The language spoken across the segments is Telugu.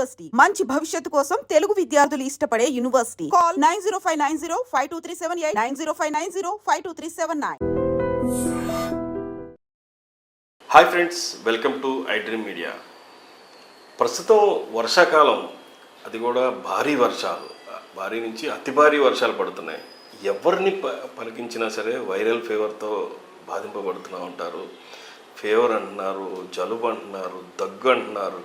యూనివర్సిటీ మంచి భవిష్యత్తు కోసం తెలుగు విద్యార్థులు ఇష్టపడే university call nine zero five nine zero five two three seven eight nine zero five nine zero five two three seven nine. Hi friends welcome to I dream media ప్రస్తుతం వర్షాకాలం. అది కూడా భారీ వర్షాలు. భారీ నుంచి అతి భారీ వర్షాలు పడుతున్నాయి. ఎవరిని ప పలికించినా సరే వైరల్ ఫీవర్తో బాధింపబడుతూ ఉంటారు. ఫీవర్ అంటున్నారు జలుబు అంటున్నారు దగ్గు అంటున్నారు.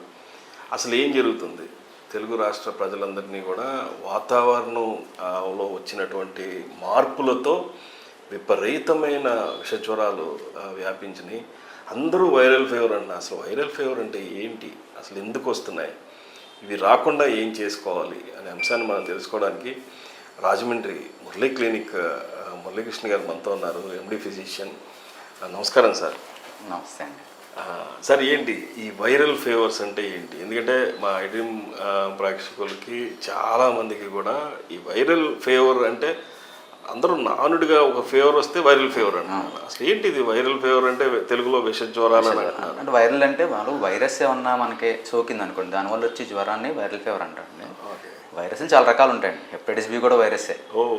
అసలు ఏం జరుగుతుంది? తెలుగు రాష్ట్ర ప్రజలందరినీ కూడా వాతావరణంలో వచ్చినటువంటి మార్పులతో విపరీతమైన విషజ్వరాలు వ్యాపించినాయి. అందరూ వైరల్ ఫీవర్ అంటున్నారు అసలు వైరల్ ఫీవర్ అంటే ఏంటి? అసలు ఎందుకు వస్తున్నాయి? ఇవి రాకుండా ఏం చేసుకోవాలి? అనే అంశాన్ని మనం తెలుసుకోవడానికి రాజమండ్రి మురళీ క్లినిక్ మురళీకృష్ణ గారు మనతో ఉన్నారు. MD physician. నమస్కారం సార్. నమస్తే అండి. సార్ ఏంటి? ఈ వైరల్ ఫీవర్స్ అంటే ఏంటి? ఎందుకంటే మా ఐడ్రీమ్ ప్రేక్షకులకి చాలా మందికి కూడా ఈ వైరల్ ఫీవర్ అంటే అందరూ నానుడిగా ఒక ఫీవర్ వస్తే వైరల్ ఫీవర్ అంటున్నారు. అసలు ఏంటి ఇది? వైరల్ ఫీవర్ అంటే తెలుగులో విష జ్వరాలు అని అంటున్నారు. అంటే వైరల్ అంటే వాళ్ళు వైరస్ ఏమన్నా మనకి సోకింది అనుకోండి దానివల్ల వచ్చే జ్వరాన్ని వైరల్ ఫీవర్ అంటారండి. ఓకే. వైరస్లు చాలా రకాలు ఉంటాయండి. హెపటైటిస్ బి కూడా వైరస్సే ఓ.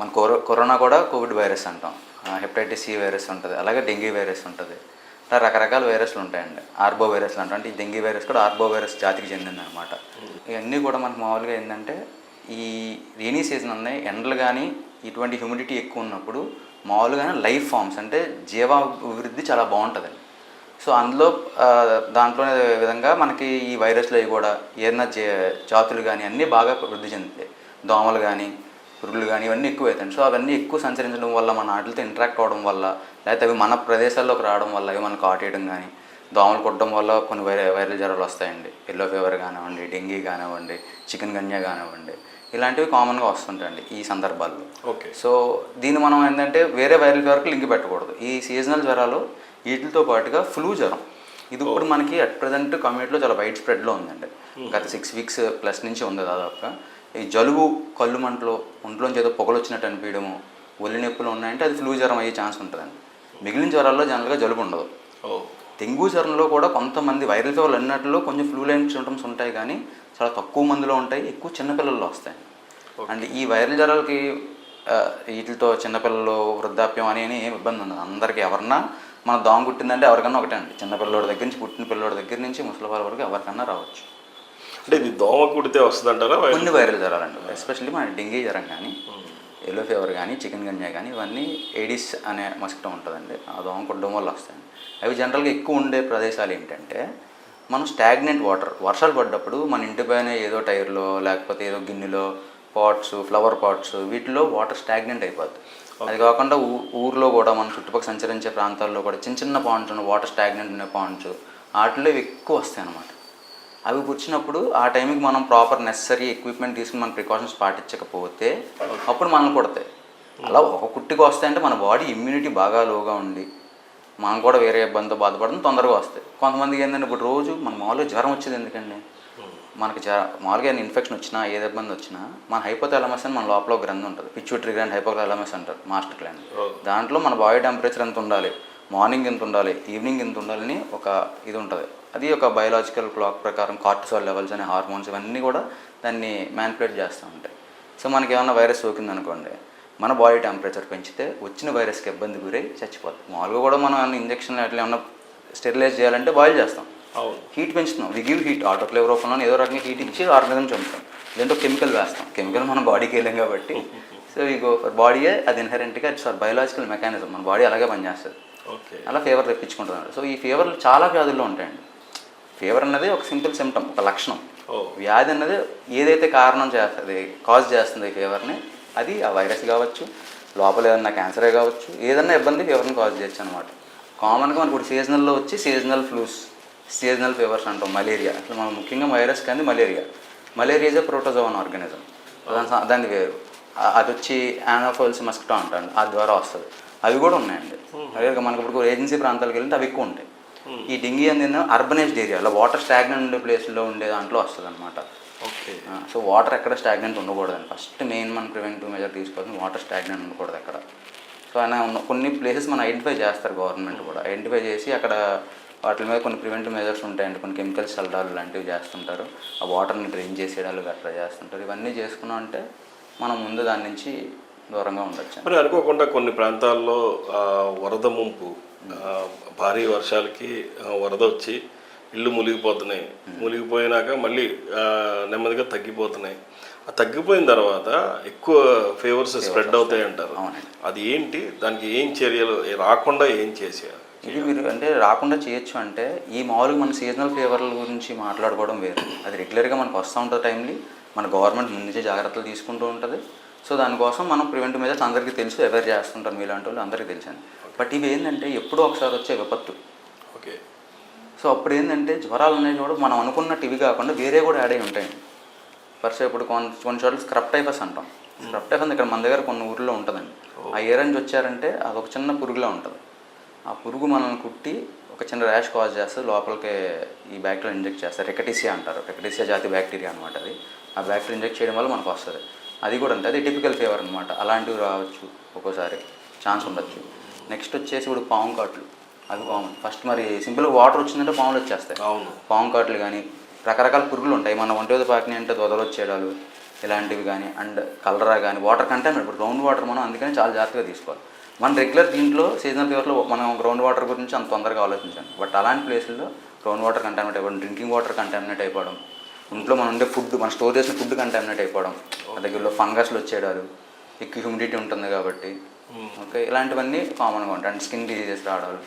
మన కరో కరోనా కూడా కోవిడ్ వైరస్ అంటాం. హెపటైటిస్ సి వైరస్ ఉంటుంది అలాగే డెంగీ వైరస్ ఉంటుంది. అలా రకరకాల వైరస్లు ఉంటాయండి. ఆర్బో వైరస్లు అంటాం అంటే ఈ డెంగీ వైరస్ కూడా ఆర్బో వైరస్ జాతికి చెందింది అనమాట ఇవన్నీ కూడా మనకు మామూలుగా ఏంటంటే ఈ రైనీ సీజన్ ఉన్నాయి ఎండలు కానీ ఇటువంటి హ్యూమిడిటీ ఎక్కువ ఉన్నప్పుడు మామూలుగానే లైఫ్ ఫామ్స్ అంటే జీవాభివృద్ధి చాలా బాగుంటుందండి. సో అందులో దాంట్లోనే విధంగా మనకి ఈ వైరస్లు అవి కూడా ఏదైనా జే జాతులు కానీ అన్నీ బాగా వృద్ధి చెందుతాయి. దోమలు కానీ పురుగులు కానీ ఇవన్నీ ఎక్కువ అవుతాయి సో అవన్నీ ఎక్కువ సంచరించడం వల్ల మన వాటితో ఇంటరాక్ట్ అవ్వడం వల్ల లేకపోతే అవి మన ప్రదేశాల్లోకి రావడం వల్ల అవి మనకు కాటేయడం కానీ దోమలు కొట్టడం వల్ల కొన్ని వైర వైరల్ జ్వరాలు వస్తాయండి. ఎల్లో ఫీవర్ కానివ్వండి డెంగీ కానివ్వండి చికెన్ గన్యా కానివ్వండి ఇలాంటివి కామన్గా వస్తుంటాయండి ఈ సందర్భాల్లో. ఓకే. సో దీన్ని మనం ఏంటంటే వేరే వైరల్ ఫీవర్కి లింక్ పెట్టకూడదు. ఈ సీజనల్ జ్వరాలు వీటితో పాటుగా ఫ్లూ జ్వరం. ఇది ఇప్పుడు మనకి అట్ ప్రజెంట్ కమ్యూనిటీలో చాలా వైడ్ స్ప్రెడ్లో ఉందండి. గత సిక్స్ వీక్స్ ప్లస్ నుంచి ఉంది దాదాపుగా. ఈ జలుబు కళ్ళు మంటలు ఒంట్లోంచి ఏదో పొగలు వచ్చినట్టు అనిపించడము ఒళ్ళు నొప్పులు ఉన్నాయంటే అది ఫ్లూ జ్వరం అయ్యే ఛాన్స్ ఉంటుందండి. మిగిలిన జ్వరాల్లో జనరల్గా జలుబు ఉండదు. డెంగ్యూ జ్వరంలో కూడా కొంతమంది వైరల్ ఫీవర్లు అన్నట్లో కొంచెం ఫ్లూ లైన్ సిమ్టమ్స్ ఉంటాయి కానీ చాలా తక్కువ మందిలో ఉంటాయి ఎక్కువ చిన్నపిల్లల్లో వస్తాయి అండ్ ఈ వైరల్ జ్వరాలకి వీటితో చిన్నపిల్లలు వృద్ధాప్యం అని ఏమి ఇబ్బంది ఉండదు. అందరికీ ఎవరన్నా మన దోమ కుట్టిందంటే ఎవరికన్నా ఒకటే అండి చిన్నపిల్లోడి దగ్గర నుంచి పుట్టిన పిల్లోడి దగ్గర నుంచి ముసలి వాళ్ళ వరకు ఎవరికన్నా రావచ్చు. అంటే ఇది దోమ కుడితే వస్తుందంటారా? కొన్ని వైరల్ జ్వరాలండి ఎస్పెషల్లీ మన డెంగీ జ్వరం కానీ ఎల్లో ఫీవర్ కానీ చికెన్ గన్యా కానీ ఇవన్నీ ఏడిస్ అనే మస్కిటో ఉంటుందండి. ఆ దోమ కుట్టడం వల్ల వస్తాయి అవి జనరల్గా ఎక్కువ ఉండే ప్రదేశాలు ఏంటంటే మనం స్టాగ్నెంట్ వాటర్ వర్షాలు పడ్డప్పుడు మన ఇంటి పైన ఏదో టైర్లో లేకపోతే ఏదో గిన్నెలో పాట్స్ ఫ్లవర్ పాట్స్ వీటిలో వాటర్ స్టాగ్నెంట్ అయిపోద్ది. అది కాకుండా ఊర్లో కూడా మన చుట్టుపక్కల సంచరించే ప్రాంతాల్లో కూడా చిన్న చిన్న పాండ్స్ ఉన్న వాటర్ స్టాగ్నెంట్ ఉన్న పాండ్స్ వాటిలో ఇవి ఎక్కువ వస్తాయి అన్నమాట అవి వచ్చినప్పుడు ఆ టైంకి మనం ప్రాపర్ నెసరీ ఎక్విప్మెంట్ తీసుకుని మన ప్రికాషన్స్ పాటించకపోతే అప్పుడు మనల్ని కొడతాయి. అలా ఒక కుట్టికి వస్తాయంటే మన బాడీ ఇమ్యూనిటీ బాగా లోగా ఉండి మనం కూడా వేరే ఇబ్బందితో బాధపడడం తొందరగా వస్తాయి. కొంతమందికి ఏంటంటే ఇప్పుడు రోజు మన మామూలుగా జ్వరం వచ్చేది ఎందుకండి? మనకి జ్వర మామూలుగా ఏదైనా ఇన్ఫెక్షన్ వచ్చినా ఏది ఇబ్బంది వచ్చినా మన హైపోథాలమస్ అని మన లోపల గ్రంథి ఉంటుంది. పిచ్యూటరీ గ్రాండ్ హైపోథాలమస్ అంటారు మాస్టర్ గ్లాండ్ దాంట్లో మన బాడీ టెంపరేచర్ ఎంత ఉండాలి? మార్నింగ్ ఎంత ఉండాలి? ఈవినింగ్ ఎంత ఉండాలని ఒక ఇది ఉంటుంది. అది ఒక బయోలాజికల్ క్లాక్ ప్రకారం కార్టిసాల్ లెవెల్స్ అనే హార్మోన్స్ ఇవన్నీ కూడా దాన్ని మ్యానిపులేట్ చేస్తూ ఉంటాయి. సో మనకి ఏమన్నా వైరస్ సోకింది అనుకోండి మన బాడీ టెంపరేచర్ పెంచితే వచ్చిన వైరస్కి ఇబ్బంది గురై చచ్చిపోతుంది మామూలుగా కూడా మనం ఇంజక్షన్ అట్లా ఏమన్నా స్టెరిలైజ్ చేయాలంటే బాయిల్ చేస్తాం. హీట్ పెంచుతున్నాం. వి గివ్ హీట్ ఆటోక్లేవ్ రూపంలో ఏదో రకంగా హీట్ ఇచ్చి ఆర్గనిజం చంపుతాం. లేదంటే కెమికల్ వేస్తాం. కెమికల్ మన బాడీకి వెళ్ళాం కాబట్టి. సో ఈ గో ఫర్ బాడీయే అది ఇన్హరెంట్గా ఇట్స్ ఫర్ బయోలాజికల్ మెకానిజం మన బాడీ అలాగే పనిచేస్తుంది. ఓకే. అలా ఫీవర్ తెప్పించుకుంటున్నారు. సో ఈ ఫీవర్లు చాలా వ్యాధుల్లో ఉంటాయండి. ఫీవర్ అన్నది ఒక సింపుల్ సిమ్టమ్ ఒక లక్షణం. వ్యాధి అన్నది ఏదైతే కారణం చేస్తుంది కాజ్ చేస్తుంది ఫీవర్ని అది ఆ వైరస్ కావచ్చు లోపల ఏదన్నా క్యాన్సరే కావచ్చు ఏదన్నా ఇబ్బంది ఫీవర్ని కాజ్ చేయొచ్చు అనమాట కామన్గా మనకు ఇప్పుడు సీజనల్లో వచ్చి సీజనల్ ఫ్లూస్ సీజనల్ ఫీవర్స్ అంటాం మలేరియా అసలు మనం ముఖ్యంగా వైరస్ కానీ malaria malaria is a protozoan organism దాని వేరు. అది వచ్చి యానోఫోల్స్ మస్కిటో అంటాను ఆ ద్వారా వస్తుంది. అవి కూడా ఉన్నాయండి. మనకు ఇప్పుడు ఏజెన్సీ ప్రాంతాలకు వెళ్తే అవి ఎక్కువ ఉంటాయి. ఈ డెంగీ అనేది అర్బనైజ్డ్ ఏరియాలో వాటర్ స్టాగ్నెంట్ ఉండే ప్లేస్లో ఉండే దాంట్లో వస్తుంది అనమాట ఓకే సో వాటర్ ఎక్కడ స్టాగ్నెంట్ ఉండకూడదండి ఫస్ట్ మెయిన్ మనం ప్రివెంటివ్ మెజర్ తీసుకోవాల్సింది వాటర్ స్టాగ్నెంట్ ఉండకూడదు అక్కడ సో ఆయన ఉన్న కొన్ని ప్లేసెస్ మనం ఐడెంటిఫై చేస్తారు గవర్నమెంట్ కూడా. ఐడెంటిఫై చేసి అక్కడ వాటి మీద కొన్ని ప్రివెంటివ్ మెజర్స్ ఉంటాయండి. కొన్ని కెమికల్స్ చల్లడాలు లాంటివి చేస్తుంటారు. ఆ వాటర్ని డ్రైన్ చేసేయడాలు గట్రా చేస్తుంటారు. ఇవన్నీ చేసుకున్నాం అంటే మనం ముందు దాని నుంచి దూరంగా ఉండొచ్చు. మరి అనుకోకుండా కొన్ని ప్రాంతాల్లో వరద ముంపు భారీ వర్షాలకి వరద వచ్చి ఇల్లు మునిగిపోతున్నాయి. మునిగిపోయినాక మళ్ళీ నెమ్మదిగా తగ్గిపోతున్నాయి. ఆ తగ్గిపోయిన తర్వాత ఎక్కువ ఫేవర్స్ స్ప్రెడ్ అవుతాయి అంటారు. అది ఏంటి? దానికి ఏం చర్యలు? రాకుండా ఏం చేసేయాలి? ఇది మీరు అంటే రాకుండా చేయొచ్చు అంటే ఈ మామూలుగా మన సీజనల్ ఫీవర్ల గురించి మాట్లాడుకోవడం వేరు. అది రెగ్యులర్గా మనకు వస్తూ ఉంటుంది టైంలీ మన గవర్నమెంట్ ముందు జాగ్రత్తలు తీసుకుంటూ ఉంటుంది. సో దానికోసం మనం ప్రివెంటివ్ మెజర్స్ అందరికీ తెలుసు అవేర్ చేస్తుంటారు మీలాంటి వాళ్ళు అందరికీ తెలుసండి బట్ ఇవి ఏంటంటే ఎప్పుడో ఒకసారి వచ్చే విపత్తు. ఓకే. సో అప్పుడు ఏంటంటే జ్వరాలు అనేవి కూడా మనం అనుకున్నట్టు ఇవి కాకుండా వేరే కూడా యాడ్ అయి ఉంటాయండి ఫస్ట్ ఇప్పుడు కొన్ని కొన్ని చోట్ల స్క్రబ్ టైఫస్ అంటాం. స్క్రబ్ టైఫస్ ఇక్కడ మన దగ్గర కొన్ని ఊర్లో ఉంటుందండి. ఆ ఏ రేంజ్ వచ్చారంటే అది ఒక చిన్న పురుగులా ఉంటుంది. ఆ పురుగు మనల్ని కుట్టి ఒక చిన్న ర్యాష్ కాజ్ చేస్తుంది లోపలికి ఈ బ్యాక్టీరియా ఇంజెక్ట్ చేస్తారు. రెకటిసియా అంటారు. రెకటిసియా జాతి బ్యాక్టీరియా అనమాట అది. ఆ బ్యాక్టీరియా ఇంజెక్ట్ చేయడం వల్ల మనకు వస్తుంది. అది కూడా అంతే. అది టిపికల్ ఫీవర్ అనమాట అలాంటివి రావచ్చు ఒక్కోసారి. ఛాన్స్ ఉండొచ్చు. నెక్స్ట్ వచ్చేసి ఇప్పుడు పాము కాట్లు. అవి కామన్ ఫస్ట్ మరి సింపుల్గా వాటర్ వచ్చిందంటే పాములు వచ్చేస్తాయి. అవును. పాము కాట్లు కానీ రకరకాల పురుగులు ఉంటాయి. మన ఒంటి పాకినాయి అంటే దొదలు వచ్చేయడాలు ఇలాంటివి కానీ అండ్ కలరా కానీ వాటర్ కంటెంట్ ఇప్పుడు గ్రౌండ్ వాటర్ మనం అందుకని చాలా జాగ్రత్తగా తీసుకోవాలి. మన రెగ్యులర్ దీంట్లో సీజనల్ ఫీవర్లో మనం గ్రౌండ్ వాటర్ గురించి అంత తొందరగా ఆలోచించాం. బట్ అలాంటి ప్లేసుల్లో గ్రౌండ్ వాటర్ కంటామినేట్ అయిపోవడం డ్రింకింగ్ వాటర్ కంటామినేట్ అయిపోవడం ఇంట్లో మనం ఉండే ఫుడ్ మన స్టోర్ చేసిన ఫుడ్ కంటామినేట్ అయిపోవడం. ఆ దగ్గరలో ఫంగస్లు వచ్చేయడాలు ఎక్కువ హ్యూమిడిటీ ఉంటుంది కాబట్టి. ఓకే ఇలాంటివన్నీ కామన్గా ఉంటాయి. అండ్ స్కిన్ డిజీజెస్ రావడాలు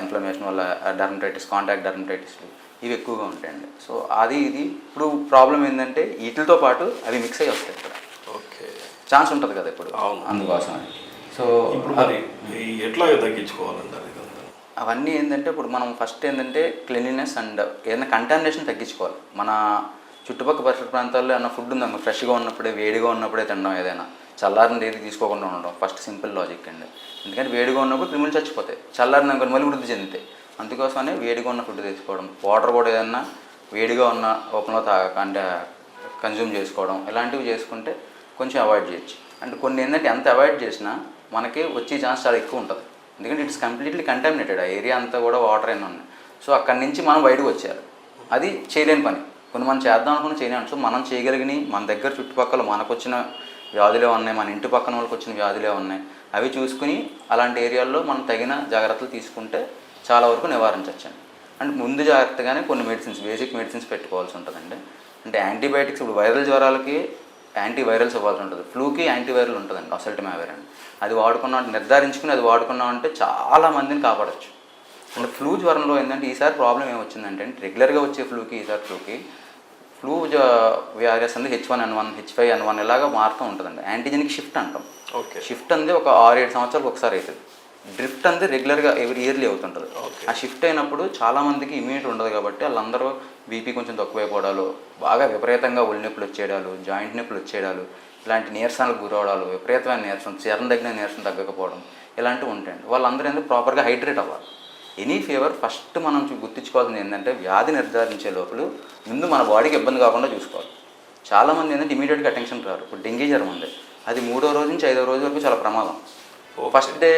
ఇన్ఫ్లమేషన్ వల్ల డర్మటైటిస్ కాంటాక్ట్ డర్మటైటిస్ ఇవి ఎక్కువగా ఉంటాయండి. సో అది ఇది. ఇప్పుడు ప్రాబ్లం ఏంటంటే వీటితో పాటు అవి మిక్స్ అయ్యి వస్తాయి ఇక్కడ. ఓకే. ఛాన్స్ ఉంటుంది కదా ఇప్పుడు. అవును. అందుకోసం సో ఇప్పుడు మరి తగ్గించుకోవాలంటారు? ఇదంతా అవన్నీ ఏంటంటే ఇప్పుడు మనం ఫస్ట్ ఏంటంటే క్లీన్లీనెస్ అండ్ ఏదైనా కంటామినేషన్ తగ్గించుకోవాలి. మన చుట్టుపక్కల పరిసర ప్రాంతాల్లో ఏమైనా ఫుడ్ ఉందా? ఫ్రెష్గా ఉన్నప్పుడే వేడిగా ఉన్నప్పుడే తినడం ఏదైనా. చల్లారిన ఏది తీసుకోకుండా ఉండడం. ఫస్ట్ సింపుల్ లాజిక్ అండి. ఎందుకంటే వేడిగా ఉన్నప్పుడు క్రిములు చచ్చిపోతాయి. చల్లారిన అనుకోని మళ్ళీ వృద్ధి చెందుతాయి. అందుకోసమనే వేడిగా ఉన్న ఫుడ్ తీసుకోవడం వాటర్ కూడా ఏదైనా వేడిగా ఉన్న ఓపెన్లో తాగ అంటే కన్జ్యూమ్ చేసుకోవడం. ఇలాంటివి చేసుకుంటే కొంచెం అవాయిడ్ చేయొచ్చు. అంటే కొన్ని ఏంటంటే ఎంత అవాయిడ్ చేసినా మనకి వచ్చే ఛాన్స్ చాలా ఎక్కువ ఉంటుంది. ఎందుకంటే ఇట్స్ కంప్లీట్లీ కంటామినేటెడ్ ఆ ఏరియా అంతా కూడా వాటర్ అయినా ఉన్నాయి. సో అక్కడి నుంచి మనం బయటకు వచ్చేయాలి అది చేయలేని పని. కొన్ని మనం చేద్దాం అనుకుని చేయలేము సో మనం చేయగలిగిన మన దగ్గర చుట్టుపక్కల మనకు వచ్చిన వ్యాధులే ఉన్నాయి మన ఇంటి పక్కన వాళ్ళకి వచ్చిన వ్యాధులే ఉన్నాయి. అవి చూసుకుని అలాంటి ఏరియాల్లో మనం తగిన జాగ్రత్తలు తీసుకుంటే చాలా వరకు నివారించవచ్చండి అంటే ముందు జాగ్రత్తగానే కొన్ని మెడిసిన్స్ బేసిక్ మెడిసిన్స్ పెట్టుకోవాల్సి ఉంటుందండి. అంటే యాంటీబయాటిక్స్ ఇప్పుడు వైరల్ జ్వరాలకి యాంటీ వైరల్స్ ఇవ్వాల్సి ఉంటుంది. ఫ్లూకి యాంటీ వైరల్ ఉంటుందండి అసల్టిమావేర్ అని. అది వాడుకున్నాం నిర్ధారించుకుని అది వాడుకున్నాం అంటే చాలా మందిని కాపాడచ్చు. అంటే ఫ్లూ జ్వరంలో ఏంటంటే ఈసారి ప్రాబ్లం ఏమొచ్చిందంటే రెగ్యులర్గా వచ్చే ఫ్లూకి ఈసారి ఫ్లూకి ఫ్లూ వైరస్ అనేది H one N one H five N one ఇలాగా మారుతూ ఉంటుందండి. యాంటీజెనిక్ షిఫ్ట్ అంటాం. ఓకే. షిఫ్ట్ అనేది ఒక ఆరు ఏడు సంవత్సరాలకు ఒకసారి అవుతుంది. డ్రిఫ్ట్ అనేది రెగ్యులర్గా ఎవ్రీ ఇయర్లీ అవుతుంటుంది. ఆ షిఫ్ట్ అయినప్పుడు చాలా మందికి ఇమ్యూనిటీ ఉండదు కాబట్టి వాళ్ళందరూ బీపీ కొంచెం తక్కువైపోవడాలు బాగా విపరీతంగా ఒళ్ళు నొప్పులు వచ్చేయడాలు జాయింట్ నొప్పులు వచ్చేయడాలు ఇలాంటి నీరసాలకు గురవడాలు విపరీతమైన నీరసం చీరం తగ్గిన నీరసం తగ్గకపోవడం ఇలాంటివి ఉంటాయండి. వాళ్ళందరూ ఎందుకు ప్రాపర్గా హైడ్రేట్ అవ్వాలి. ఎనీ ఫీవర్ ఫస్ట్ మనం గుర్తించుకోవాల్సింది ఏంటంటే వ్యాధి నిర్ధారించే లోపల ముందు మన బాడీకి ఇబ్బంది కాకుండా చూసుకోవాలి. చాలామంది ఏంటంటే ఇమీడియట్గా అటెన్షన్ రారు. ఇప్పుడు డెంగీ జ్వరం ఉంది. అది మూడో రోజు నుంచి ఐదో రోజు వరకు చాలా ప్రమాదం. First day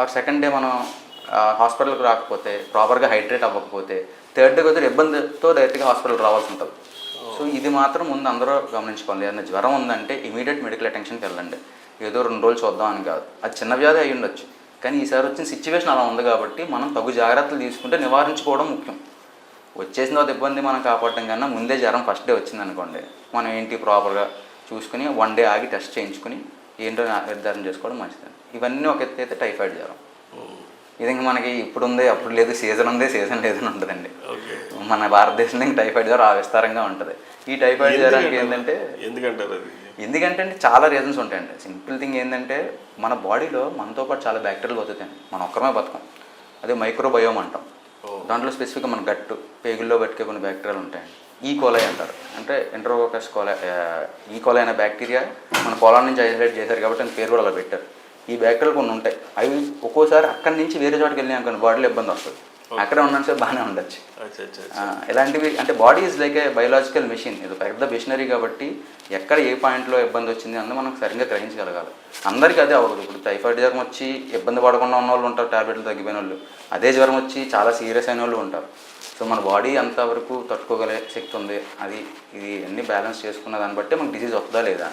or second day మనం హాస్పిటల్కి రాకపోతే ప్రాపర్గా హైడ్రేట్ అవ్వకపోతే థర్డ్ డే వచ్చి ఇబ్బందితో డైరెక్ట్గా హాస్పిటల్ రావాల్సి ఉంటుంది. సో ఇది మాత్రం ముందు అందరూ గమనించుకోవాలి. ఏదైనా జ్వరం ఉందంటే ఇమీడియట్ మెడికల్ అటెన్షన్కి వెళ్ళండి. ఏదో రెండు రోజులు చూద్దాం అని కాదు. అది చిన్న వ్యాధి అయి ఉండొచ్చు. కానీ ఈసారి వచ్చిన సిచ్యువేషన్ అలా ఉంది కాబట్టి మనం తగు జాగ్రత్తలు తీసుకుంటే నివారించుకోవడం ముఖ్యం. వచ్చేసిన తర్వాత ఇబ్బంది మనం కాపాడటం కన్నా ముందే జ్వరం ఫస్ట్ డే వచ్చింది అనుకోండి మనం ఏంటి ప్రాపర్గా చూసుకుని వన్ డే ఆగి టెస్ట్ చేయించుకుని ఏంటో నిర్ధారణ చేసుకోవడం మంచిది ఇవన్నీ ఒక ఎత్తు అయితే టైఫాయిడ్ జ్వరం. ఇది ఇంకా మనకి ఇప్పుడు ఉంది అప్పుడు లేదు సీజన్ ఉంది సీజన్ లేదని ఉంటుందండి. మన భారతదేశంలో ఇంకా టైఫాయిడ్ జ్వరం ఆ విస్తారంగా ఉంటుంది. ఈ టైఫాయిడ్ జ్వరానికి ఏంటంటే ఎందుకంటారు అది? ఎందుకంటే చాలా రీజన్స్ ఉంటాయండి. సింపుల్ థింగ్ ఏంటంటే మన బాడీలో మనతో పాటు చాలా బ్యాక్టీరియాలు బతుకుతాయండి మనం ఒక్కరమే బతకం. అదే మైక్రోబయోమ్ అంటాం. దాంట్లో స్పెసిఫిక్గా మన గట్టు పేగుల్లో బతికే కొన్ని బ్యాక్టీరియాలు ఉంటాయండి. ఈ కోలై అంటారు. అంటే ఎంట్రోకోకస్ కోలై ఈ కోలై అనే బ్యాక్టీరియా మన పొలం నుంచి ఐసోలేట్ చేశారు కాబట్టి దాని పేరు కూడా అలా పెట్టారు. ఈ బ్యాక్టీరియాలు కొన్ని ఉంటాయి. అవి ఒక్కోసారి అక్కడి నుంచి వేరే చోటుకి వెళ్ళినాయి అనుకోండి బాడీలో ఇబ్బంది వస్తుంది. అక్కడే ఉన్నాను సార్ బాగానే ఉండొచ్చు. ఇలాంటివి అంటే body is like a biological machine ఇది పెద్ద మిషనరీ కాబట్టి ఎక్కడ ఏ పాయింట్లో ఇబ్బంది వచ్చింది అన్నది మనం సరిగ్గా గ్రహించగలగాలి. అందరికీ అదే అవ్వదు ఇప్పుడు టైఫాయిడ్ జ్వరం వచ్చి ఇబ్బంది పడకుండా ఉన్న వాళ్ళు ఉంటారు టాబ్లెట్లు తగ్గిపోయిన వాళ్ళు అదే జ్వరం వచ్చి చాలా సీరియస్ అయిన వాళ్ళు ఉంటారు. సో మన బాడీ అంతవరకు తట్టుకోగలే శక్తి ఉంది. అది ఇది అన్ని బ్యాలెన్స్ చేసుకున్న దాన్ని బట్టి మనకు డిసీజ్ వస్తుందా లేదా?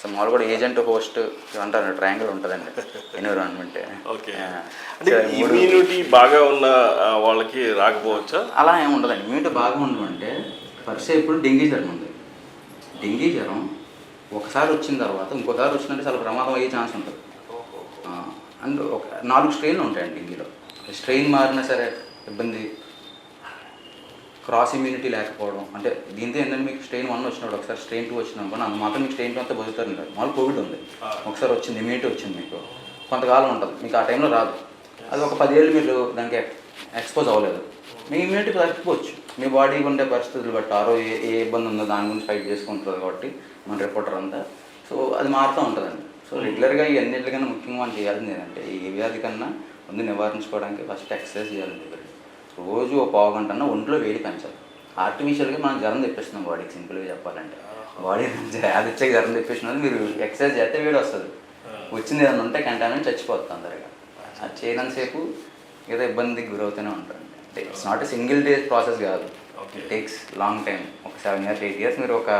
సో మామూలు కూడా ఏజెంట్ హోస్ట్ అంటారు ట్రయాంగిల్ ఉంటుందండి. ఎన్విరాన్మెంట్. ఓకే. అంటే ఇమ్యూనిటీ బాగా ఉన్న వాళ్ళకి రాకపోవచ్చా? అలా ఏమి ఉండదండి. ఇమ్యూనిటీ బాగా ఉండమంటే పరిస్థితి ఇప్పుడు డెంగీ జ్వరం ఉంది. డెంగీ జ్వరం ఒకసారి వచ్చిన తర్వాత ఇంకోసారి వచ్చినట్టు చాలా ప్రమాదం అయ్యే ఛాన్స్ ఉంటుంది. అండ్ ఒక నాలుగు స్ట్రెయిన్లు ఉంటాయండి డెంగీలో స్ట్రెయిన్ మారినా సరే ఇబ్బంది క్రాస్ ఇమ్యూనిటీ లేకపోవడం. అంటే దీంతో ఏంటంటే మీకు స్ట్రెయిన్ వన్ వచ్చినప్పుడు ఒకసారి స్ట్రెయిన్ టూ వచ్చిన అనుకోండి అంత మాత్రం మీకు స్ట్రెయిన్ టూ అంతా బతుకుతారు మామూలు కోవిడ్ ఉంది. ఒకసారి వచ్చింది ఇమ్యూనిటీ వచ్చింది మీకు. కొంతకాలం ఉంటుంది. మీకు ఆ టైంలో రాదు. అది ఒక పదేళ్ళు మీరు దానికి ఎక్స్పోజ్ అవ్వలేదు. మీ ఇమ్యూనిటీ తగ్గిపోవచ్చు. మీ బాడీ ఉండే పరిస్థితులు బట్టి ఆరో ఏ ఏ ఇబ్బంది ఉందో దాని గురించి ఫైట్ చేసుకుంటుంది కాబట్టి మన రిపోర్టర్ అంతా. సో అది మారుతూ ఉంటుందండి. సో రెగ్యులర్గా ఈ అన్నింటికన్నా ముఖ్యంగా మనం చేయాల్సింది ఏంటంటే ఈ వ్యాధి కన్నా ముందు నివారించుకోవడానికి ఫస్ట్ ఎక్సర్సైజ్ చేయాలండి రోజు ఒక పావు గంట అన్న ఒంట్లో వేడి పెంచాలి ఆర్టిఫిషియల్గా మనం జ్వరం తెప్పిస్తున్నాం బాడీకి సింపుల్గా చెప్పాలంటే. బాడీ అది ఇచ్చే జ్వరం తెప్పించినది మీరు ఎక్సర్సైజ్ చేస్తే వేడి వస్తుంది. వచ్చింది ఏదైనా ఉంటే కంటామని చచ్చిపోతుంది అందరిగా అది చేయనంతసేపు ఏదో ఇబ్బందికి గురవుతూనే ఉంటారు. అంటే it's not single day process కాదు. ఇట్ టేక్స్ లాంగ్ టైం ఒక సెవెన్ ఇయర్స్ ఎయిట్ ఇయర్స్ మీరు ఒక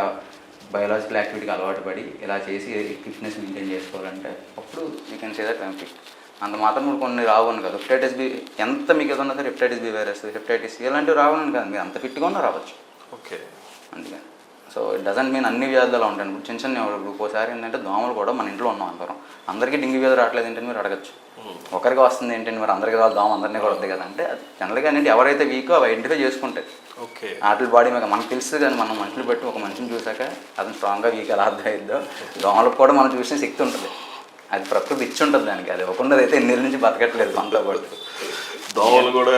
బయోలాజికల్ యాక్టివిటీకి అలవాటు పడి ఇలా చేసి ఫిట్నెస్ మెయింటైన్ చేసుకోవాలంటే అప్పుడు you can say that I'm fit అంత మాత్రం కూడా కొన్ని రావని కాదు. హెప్టైటిస్ బి ఎంత మీకు ఏదన్నా సరే హెప్టైటిస్ బి వైరస్ హెప్టైటిస్ ఇలాంటివి రావని కాదు. మీరు అంత ఫిట్గా ఉన్నా రావచ్చు. ఓకే. అందుకని సో ఇట్ డజంట్ మీన్ అన్ని వ్యాధులు అలా ఉంటాయి. ఇప్పుడు చిన్న చిన్న ఇప్పుడు ఒక్కోసారి ఏంటంటే దోమలు కూడా మన ఇంట్లో ఉన్నాం అందరం. అందరికీ డెంగ్యూ వ్యాధి రావట్లేదు ఏంటని మీరు అడగచ్చు. ఒకరికి వస్తుంది ఏంటంటే మరి అందరికీ రాదు. దోమ అందరినీ కొడుతుంది కదా అంటే జనరల్గా ఏంటంటే ఎవరైతే వీకో అవి ఐడెంటిఫై చేసుకుంటాయి. ఓకే. వాటి బాడీ మీద మనకు తెలుసు కానీ మనం మనుషులు బట్టి ఒక మనిషిని చూసాక అతను స్ట్రాంగ్గా వీక్ ఎలా అర్థమైద్దో దోమలకు కూడా మనం చూసిన శక్తి ఉంటుంది. అది ప్రకృతి ఇచ్చి ఉంటుంది దానికి అది ఒకకుండా అయితే ఎన్ని నుంచి బతకట్లేదు మనతో పాటు. దోమలు కూడా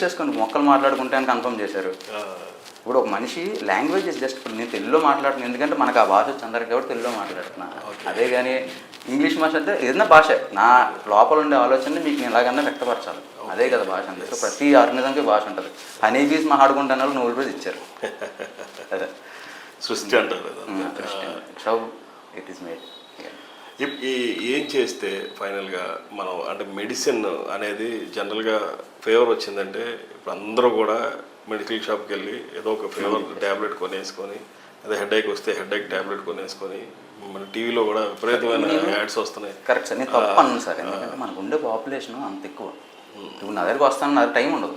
చేసుకోండి మొక్కలు మాట్లాడుకుంటే అని కన్ఫర్మ్ చేశారు. ఇప్పుడు ఒక మనిషి లాంగ్వేజ్ ఇస్ జస్ట్ ఇప్పుడు నేను తెలుగులో మాట్లాడుతున్నాను ఎందుకంటే మనకు ఆ భాష వచ్చి అందరికి కాబట్టి తెలుగులో మాట్లాడుతున్నా. అదే కానీ ఇంగ్లీష్ భాష అంటే ఏదైనా భాష. నా లోపల ఉండే ఆలోచనని మీకు నేను ఎలాగన్నా వ్యక్తపరచాలి. అదే కదా భాష అంటే. సో ప్రతి ఆర్గనిజంకి భాష ఉంటుంది. హనీ బీస్ మాట్లాడుకుంటున్నారు నోబెల్ ప్రైజ్ ఇచ్చారు. అదే. సృష్టి అంటారు సో ఇట్ ఈస్ మేడ్ ఏం చేస్తే ఫైనల్గా మనం అంటే మెడిసిన్ అనేది జనరల్గా ఫీవర్ వచ్చిందంటే ఇప్పుడు అందరూ కూడా మెడికల్ షాప్కి వెళ్ళి ఏదో ఒక ఫీవర్ ట్యాబ్లెట్ కొనేసుకొని అదే హెడేక్ వస్తే హెడేక్ ట్యాబ్లెట్ కొనేసుకొని మన టీవీలో కూడా విపరీతమైన యాడ్స్ వస్తున్నాయి. కరెక్ట్ సార్ నేను తప్పు అన్నాను సార్ ఎందుకంటే మనకు ఉండే పాపులేషన్ అంత ఎక్కువ. ఇప్పుడు నా దగ్గరికి వస్తాను నా టైం ఉండదు.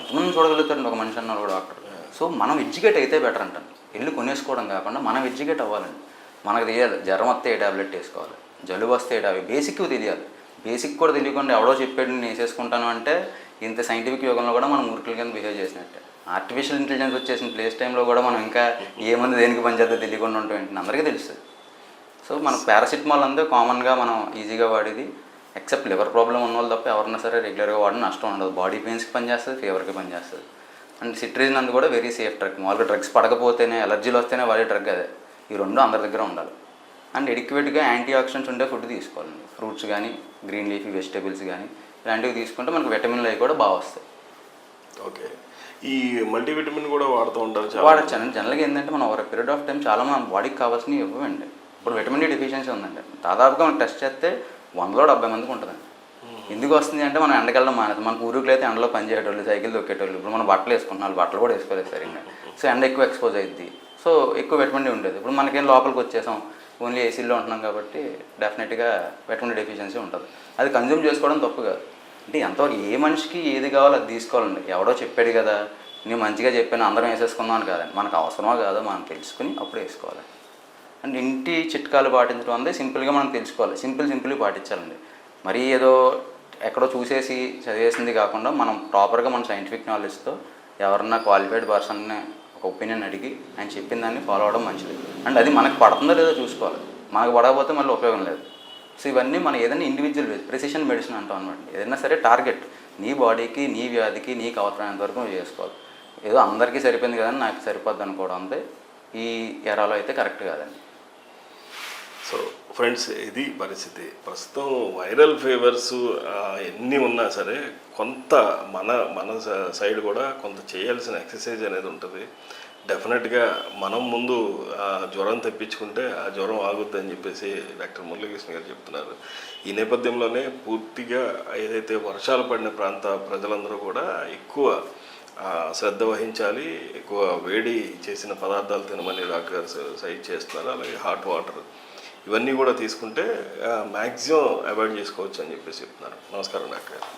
ఎంతమంది చూడగలుగుతారండి ఒక మనిషి అన్నారు కూడా డాక్టర్. సో మనం ఎడ్యుకేట్ అయితే బెటర్ అంటాను. వెళ్ళి కొనేసుకోవడం కాకుండా మనం ఎడ్యుకేట్ అవ్వాలండి. మనకు తెలియాలి. జ్వరం వస్తే ఏ టాబ్లెట్ వేసుకోవాలి? జలుబు వస్తే ఏ టాబ్లెట్? బేసిక్ తెలియాలి. బేసిక్ కూడా తెలియకుండా ఎవడో చెప్పాడు నేను వేసేసుకుంటాను అంటే ఇంత సైంటిఫిక్ యుగంలో కూడా మనం మురుకుల కింద బిహేవ్ చేసినట్టే. ఆర్టిఫిషియల్ ఇంటెలిజెన్స్ వచ్చేసిన ప్లేస్ టైంలో కూడా మనం ఇంకా ఏ మంది దేనికి పనిచేద్దో తెలియకుండా ఉంటాం ఏంటి? అందరికీ తెలుస్తుంది. సో మన పారాసిటమాల్ అందే కామన్గా మనం ఈజీగా వాడేది. ఎక్సెప్ట్ లివర్ ప్రాబ్లం ఉన్న వాళ్ళు తప్ప ఎవరన్నా సరే రెగ్యులర్గా వాడిన నష్టం ఉండదు. బాడీ పెయిన్స్కి పనిచేస్తుంది ఫీవర్కి పనిచేస్తుంది అండ్ సిట్రిజిన్ అందు కూడా వెరీ సేఫ్ డ్రగ్ మామూలుగా డ్రగ్స్ పడకపోతేనే ఎలర్జీలు వస్తేనే వాడే డ్రగ్ అదే. ఈ రెండు అందరి దగ్గర ఉండాలి. అండ్ ఎడిక్యువేట్గా యాంటీ ఆక్సిడెంట్స్ ఉండే ఫుడ్ తీసుకోవాలండి. ఫ్రూట్స్ కానీ గ్రీన్ లీఫీ వెజిటేబుల్స్ కానీ ఇలాంటివి తీసుకుంటే మనకు విటమిన్లు అవి కూడా బాగా వస్తాయి. ఓకే. ఈ మల్టీవిటమిన్ కూడా వాడుతూ ఉంటారు చాలా వాడచ్చాను జనరల్గా ఏంటంటే మనం ఒక పీరియడ్ ఆఫ్ టైం చాలా మన బాడీకి కావాల్సినవి ఇవ్వండి. ఇప్పుడు విటమిన్ డి డెఫిషియన్సీ ఉందండి. దాదాపుగా మనం టెస్ట్ చేస్తే వందలో డెబ్బై మందికి ఉంటుందండి. ఎందుకు వస్తుంది అంటే మనం ఎండకెళ్ళడం మానేది మన ఊరుకులు అయితే ఎండలో పని చేసేటోళ్ళు సైకిల్ తొక్కేటోళ్ళు ఇప్పుడు మనం బట్టలు వేసుకుంటున్నాం వాళ్ళు బట్టలు కూడా వేసుకోలేదు సరిగ్గా. సో ఎండ ఎక్కువ ఎక్స్పోజ్ అయ్యింది సో ఎక్కువ విటమిన్ డి ఉండేది. ఇప్పుడు మనకేం లోపలికి వచ్చేసాం. ఓన్లీ ఏసీలో ఉంటున్నాం కాబట్టి డెఫినెట్గా విటమిన్ డి డెఫిషియన్సీ ఉంటుంది. అది కన్జ్యూమ్ చేసుకోవడం తప్పు కాదు. అంటే ఎంతవరకు ఏ మనిషికి ఏది కావాలో అది తీసుకోవాలండి. ఎవడో చెప్పాడు కదా నేను మంచిగా చెప్పాను అందరం వేసేసుకుందాం అని కాదండి. మనకు అవసరమా కాదో మనం తెలుసుకుని అప్పుడు వేసుకోవాలి. అండ్ ఇంటి చిట్కాలు పాటించడం అనేది సింపుల్గా మనం తెలుసుకోవాలి. సింపుల్ సింపుల్గా పాటించాలండి. మరీ ఏదో ఎక్కడో చూసేసి చదివేసింది కాకుండా మనం ప్రాపర్గా మన సైంటిఫిక్ నాలెడ్జ్తో ఎవరన్నా క్వాలిఫైడ్ పర్సన్ని ఒక ఒపీనియన్ అడిగి ఆయన చెప్పిన దాన్ని ఫాలో అవడం మంచిది. అండ్ అది మనకు పడుతుందో లేదో చూసుకోవాలి. మనకు పడకపోతే మళ్ళీ ఉపయోగం లేదు. సో ఇవన్నీ మనం ఏదైనా ఇండివిజువల్ వేస్ ప్రెసిషన్ మెడిసిన్ అంటాం అనమాట. ఏదైనా సరే టార్గెట్ నీ బాడీకి నీ వ్యాధికి నీకు అవసరమైనంత వరకు నువ్వు చేసుకోవాలి. ఏదో అందరికీ సరిపోయింది కదని నాకు సరిపోద్ది అనుకోవడం. అంతే ఈ ఎరాలో అయితే కరెక్ట్ కాదండి. సో ఫ్రెండ్స్ ఇది పరిస్థితి. ప్రస్తుతం వైరల్ ఫీవర్స్ ఎన్ని ఉన్నా సరే కొంత మన మన సైడ్ కూడా కొంత చేయాల్సిన ఎక్సర్సైజ్ అనేది ఉంటుంది. డెఫినెట్గా మనం ముందు ఆ జ్వరం తెప్పించుకుంటే ఆ జ్వరం ఆగుద్ది అని చెప్పేసి డాక్టర్ మురళీకృష్ణ గారు చెప్తున్నారు. ఈ నేపథ్యంలోనే పూర్తిగా ఏదైతే వర్షాలు పడిన ప్రాంత ప్రజలందరూ కూడా ఎక్కువ శ్రద్ధ వహించాలి ఎక్కువ వేడి చేసిన పదార్థాలు తినమని డాక్టర్ గారు సైడ్ చేస్తున్నారు. అలాగే హాట్ వాటర్ ఇవన్నీ కూడా తీసుకుంటే మ్యాక్సిమం అవాయిడ్ చేసుకోవచ్చు అని చెప్పేసి చెప్తున్నారు. నమస్కారం డాక్టర్ గారు.